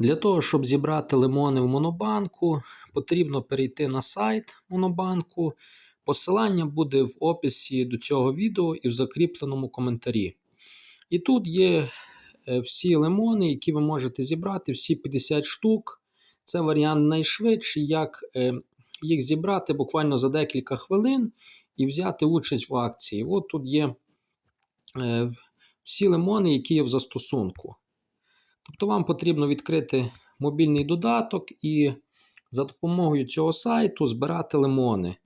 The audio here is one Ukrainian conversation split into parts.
Для того, щоб зібрати лимони в Монобанку, потрібно перейти на сайт Монобанку. Посилання буде в описі до цього відео і в закріпленому коментарі. І тут є е, всі лимони, які ви можете зібрати, всі 50 штук. Це варіант найшвидший, як е, їх зібрати буквально за декілька хвилин і взяти участь в акції. От тут є е, всі лимони, які є в застосунку. Тобто вам потрібно відкрити мобільний додаток і за допомогою цього сайту збирати лимони.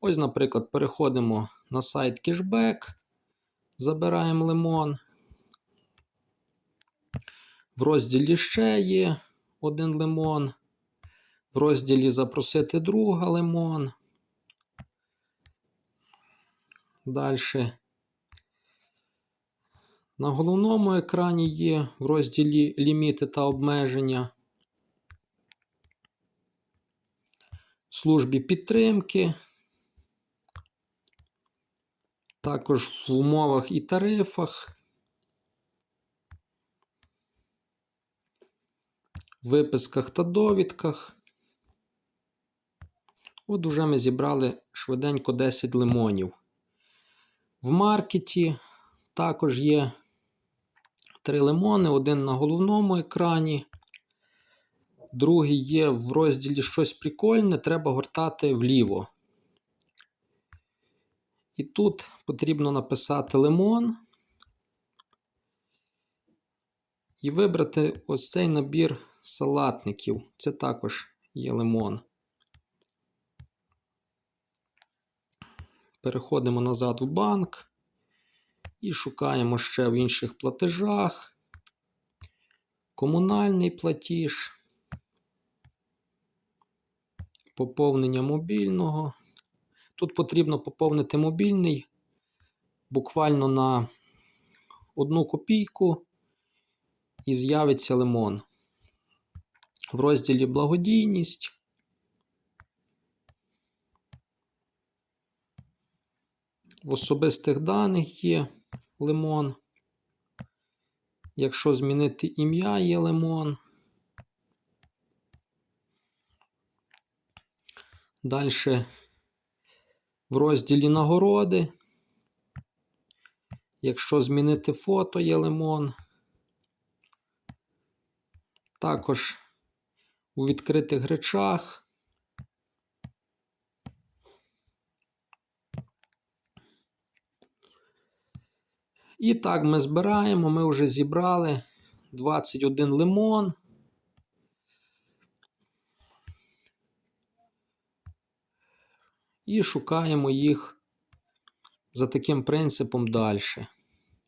Ось, наприклад, переходимо на сайт Кешбек, забираємо лимон. В розділі ще є один лимон. В розділі Запросити друга лимон. Далі. На головному екрані є в розділі Ліміти та обмеження. Службі підтримки. Також в умовах і тарифах. Виписках та довідках. От уже ми зібрали швиденько 10 лимонів. В маркеті також є три лимони, один на головному екрані. Другий є в розділі щось прикольне, треба гортати вліво. І тут потрібно написати лимон і вибрати ось цей набір салатників. Це також є лимон. Переходимо назад в банк і шукаємо ще в інших платежах. Комунальний платіж, поповнення мобільного. Тут потрібно поповнити мобільний буквально на одну копійку і з'явиться лимон. В розділі благодійність. В особистих даних є лимон. Якщо змінити ім'я, є лимон. Далі в розділі нагороди. Якщо змінити фото, є лимон. Також у відкритих речах. І так ми збираємо. Ми вже зібрали 21 лимон. І шукаємо їх за таким принципом далі.